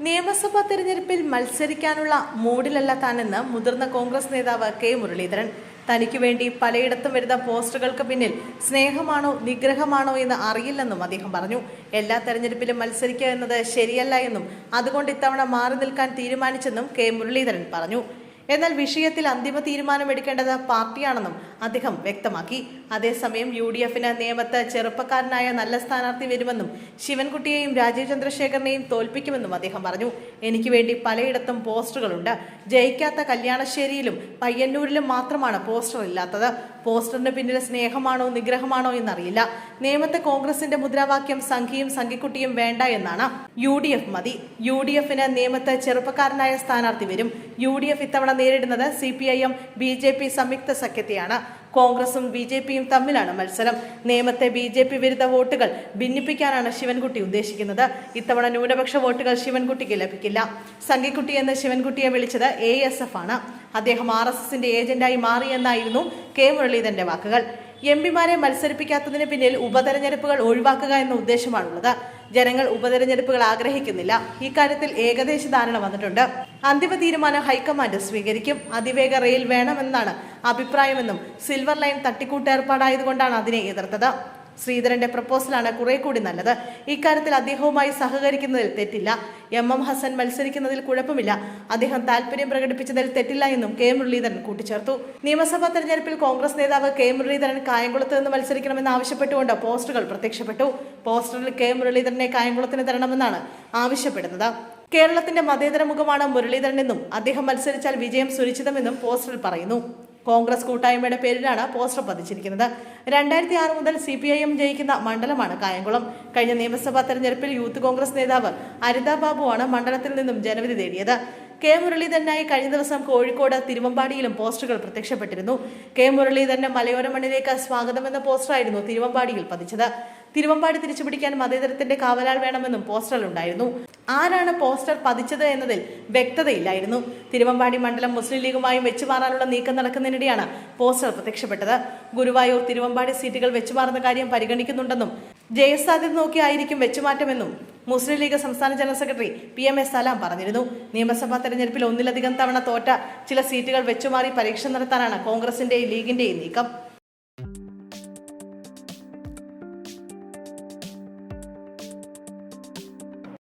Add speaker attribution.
Speaker 1: നിയമസഭാ തെരഞ്ഞെടുപ്പിൽ മത്സരിക്കാനുള്ള മൂഡിലല്ല താനെന്ന് മുതിർന്ന കോൺഗ്രസ് നേതാവ് കെ മുരളീധരൻ. തനിക്ക് വേണ്ടി പലയിടത്തും വരുന്ന പോസ്റ്ററുകൾക്ക് പിന്നിൽ സ്നേഹമാണോ നിഗ്രഹമാണോ എന്ന് അറിയില്ലെന്നും അദ്ദേഹം പറഞ്ഞു. എല്ലാ തെരഞ്ഞെടുപ്പിലും മത്സരിക്കുക എന്നത് ശരിയല്ല എന്നും അതുകൊണ്ട് ഇത്തവണ മാറി നിൽക്കാൻ തീരുമാനിച്ചെന്നും കെ മുരളീധരൻ പറഞ്ഞു. എന്നാൽ വിഷയത്തിൽ അന്തിമ തീരുമാനമെടുക്കേണ്ടത് പാർട്ടിയാണെന്നും അദ്ദേഹം വ്യക്തമാക്കി. അതേസമയം യു ഡി എഫിന് നിയമത്ത് ചെറുപ്പക്കാരനായ നല്ല സ്ഥാനാർത്ഥി വരുമെന്നും ശിവൻകുട്ടിയെയും രാജീവ് ചന്ദ്രശേഖരനെയും തോൽപ്പിക്കുമെന്നും അദ്ദേഹം പറഞ്ഞു. എനിക്ക് വേണ്ടി പലയിടത്തും പോസ്റ്ററുകളുണ്ട്. ജയിക്കാത്ത കല്യാണശ്ശേരിയിലും പയ്യന്നൂരിലും മാത്രമാണ് പോസ്റ്റർ ഇല്ലാത്തത് പോസ്റ്ററിന് പിന്നിൽ സ്നേഹമാണോ നിഗ്രഹമാണോ എന്നറിയില്ല. നിയമത്തെ കോൺഗ്രസിന്റെ മുദ്രാവാക്യം സംഘിയും സംഘിക്കുട്ടിയും വേണ്ട എന്നാണ് യു ഡി എഫ് മതി. യു ഡി എഫിന് നിയമത്ത് ചെറുപ്പക്കാരനായ സ്ഥാനാർത്ഥി വരും. യു ഡി എഫ് ഇത്തവണ നേരിടുന്നത് C P I M B J P സംയുക്ത സഖ്യത്തെയാണ്. കോൺഗ്രസും ബി ജെ പിയും തമ്മിലാണ് മത്സരം. നിയമത്തെ ബി ജെ പി വിരുദ്ധ വോട്ടുകൾ ഭിന്നിപ്പിക്കാനാണ് ശിവൻകുട്ടി ഉദ്ദേശിക്കുന്നത്. ഇത്തവണ ന്യൂനപക്ഷ വോട്ടുകൾ ശിവൻകുട്ടിക്ക് ലഭിക്കില്ല. സംഘിക്കുട്ടി എന്ന് ശിവൻകുട്ടിയെ വിളിച്ചത് എ എസ് എഫ് ആണ്. അദ്ദേഹം ആർ എസ് എസിന്റെ ഏജന്റായി മാറിയെന്നായിരുന്നു കെ മുരളീധരന്റെ വാക്കുകൾ. എം പിമാരെ മത്സരിപ്പിക്കാത്തതിന് പിന്നിൽ ഉപതെരഞ്ഞെടുപ്പുകൾ ഒഴിവാക്കുക എന്ന ഉദ്ദേശമാണുള്ളത്. ജനങ്ങൾ ഉപതെരഞ്ഞെടുപ്പുകൾ ആഗ്രഹിക്കുന്നില്ല. ഇക്കാര്യത്തിൽ ഏകദേശ ധാരണ വന്നിട്ടുണ്ട്. അന്തിമ തീരുമാനം ഹൈക്കമാൻഡ് സ്വീകരിക്കും. അതിവേഗ റെയിൽ വേണമെന്നാണ് അഭിപ്രായമെന്നും സിൽവർ ലൈൻ തട്ടിക്കൂട്ട് ഏർപ്പാടായതുകൊണ്ടാണ് അതിനെ എതിർത്തത്. ശ്രീധരന്റെ പ്രപ്പോസലാണ് കുറെ കൂടി നല്ലത്. ഇക്കാര്യത്തിൽ അദ്ദേഹവുമായി സഹകരിക്കുന്നതിൽ തെറ്റില്ല. എം എം ഹസൻ മത്സരിക്കുന്നതിൽ കുഴപ്പമില്ല. അദ്ദേഹം താല്പര്യം പ്രകടിപ്പിച്ചതിൽ തെറ്റില്ല എന്നും കെ മുരളീധരൻ കൂട്ടിച്ചേർത്തു. നിയമസഭാ തെരഞ്ഞെടുപ്പിൽ കോൺഗ്രസ് നേതാവ് കെ മുരളീധരൻ കായംകുളത്ത് നിന്ന് മത്സരിക്കണമെന്ന് ആവശ്യപ്പെട്ടുകൊണ്ട് പോസ്റ്ററുകൾ പ്രത്യക്ഷപ്പെട്ടു. പോസ്റ്ററിൽ കെ മുരളീധരനെ കായംകുളത്തിന് തരണമെന്നാണ് ആവശ്യപ്പെടുന്നത്. കേരളത്തിന്റെ മതേതര മുഖമാണ് മുരളീധരൻ എന്നും അദ്ദേഹം മത്സരിച്ചാൽ വിജയം സുരക്ഷിതമെന്നും പോസ്റ്ററിൽ പറയുന്നു. കോൺഗ്രസ് കൂട്ടായ്മയുടെ പേരിലാണ് പോസ്റ്റർ പതിച്ചിരിക്കുന്നത്. രണ്ടായിരത്തി ആറ് മുതൽ സി പി ഐ എം ജയിക്കുന്ന മണ്ഡലമാണ് കായംകുളം. കഴിഞ്ഞ നിയമസഭാ തെരഞ്ഞെടുപ്പിൽ യൂത്ത് കോൺഗ്രസ് നേതാവ് അരിത ബാബുവാണ് മണ്ഡലത്തിൽ നിന്നും ജനവിധി നേടിയത് കെ മുരളീധരനായി കഴിഞ്ഞ ദിവസം കോഴിക്കോട് തിരുവമ്പാടിയിലും പോസ്റ്ററുകൾ പ്രത്യക്ഷപ്പെട്ടിരുന്നു. കെ മുരളീധരന് മലയോര മണ്ണിലേക്ക് സ്വാഗതം എന്ന പോസ്റ്ററായിരുന്നു തിരുവമ്പാടിയിൽ പതിച്ചത്. തിരുവമ്പാടി തിരിച്ചുപിടിക്കാൻ മതേതരത്തിന്റെ കാവലാൾ വേണമെന്നും പോസ്റ്ററിലുണ്ടായിരുന്നു ആരാണ് പോസ്റ്റർ പതിച്ചത് എന്നതിൽ വ്യക്തതയില്ലായിരുന്നു. തിരുവമ്പാടി മണ്ഡലം മുസ്ലിം ലീഗുമായും വെച്ചുമാറാനുള്ള നീക്കം നടക്കുന്നതിനിടെയാണ് പോസ്റ്റർ പ്രത്യക്ഷപ്പെട്ടത്. ഗുരുവായൂർ തിരുവമ്പാടി സീറ്റുകൾ വെച്ചുമാറുന്ന കാര്യം പരിഗണിക്കുന്നുണ്ടെന്നും ജയസാധ്യത നോക്കിയായിരിക്കും വെച്ചുമാറ്റമെന്നും മുസ്ലിം ലീഗ് സംസ്ഥാന general secretary P M S Salam പറഞ്ഞിരുന്നു. നിയമസഭാ തെരഞ്ഞെടുപ്പിൽ ഒന്നിലധികം തവണ തോറ്റ ചില സീറ്റുകൾ വെച്ചുമാറി പരീക്ഷ നടത്താനാണ് കോൺഗ്രസിന്റെയും ലീഗിന്റെയും നീക്കം.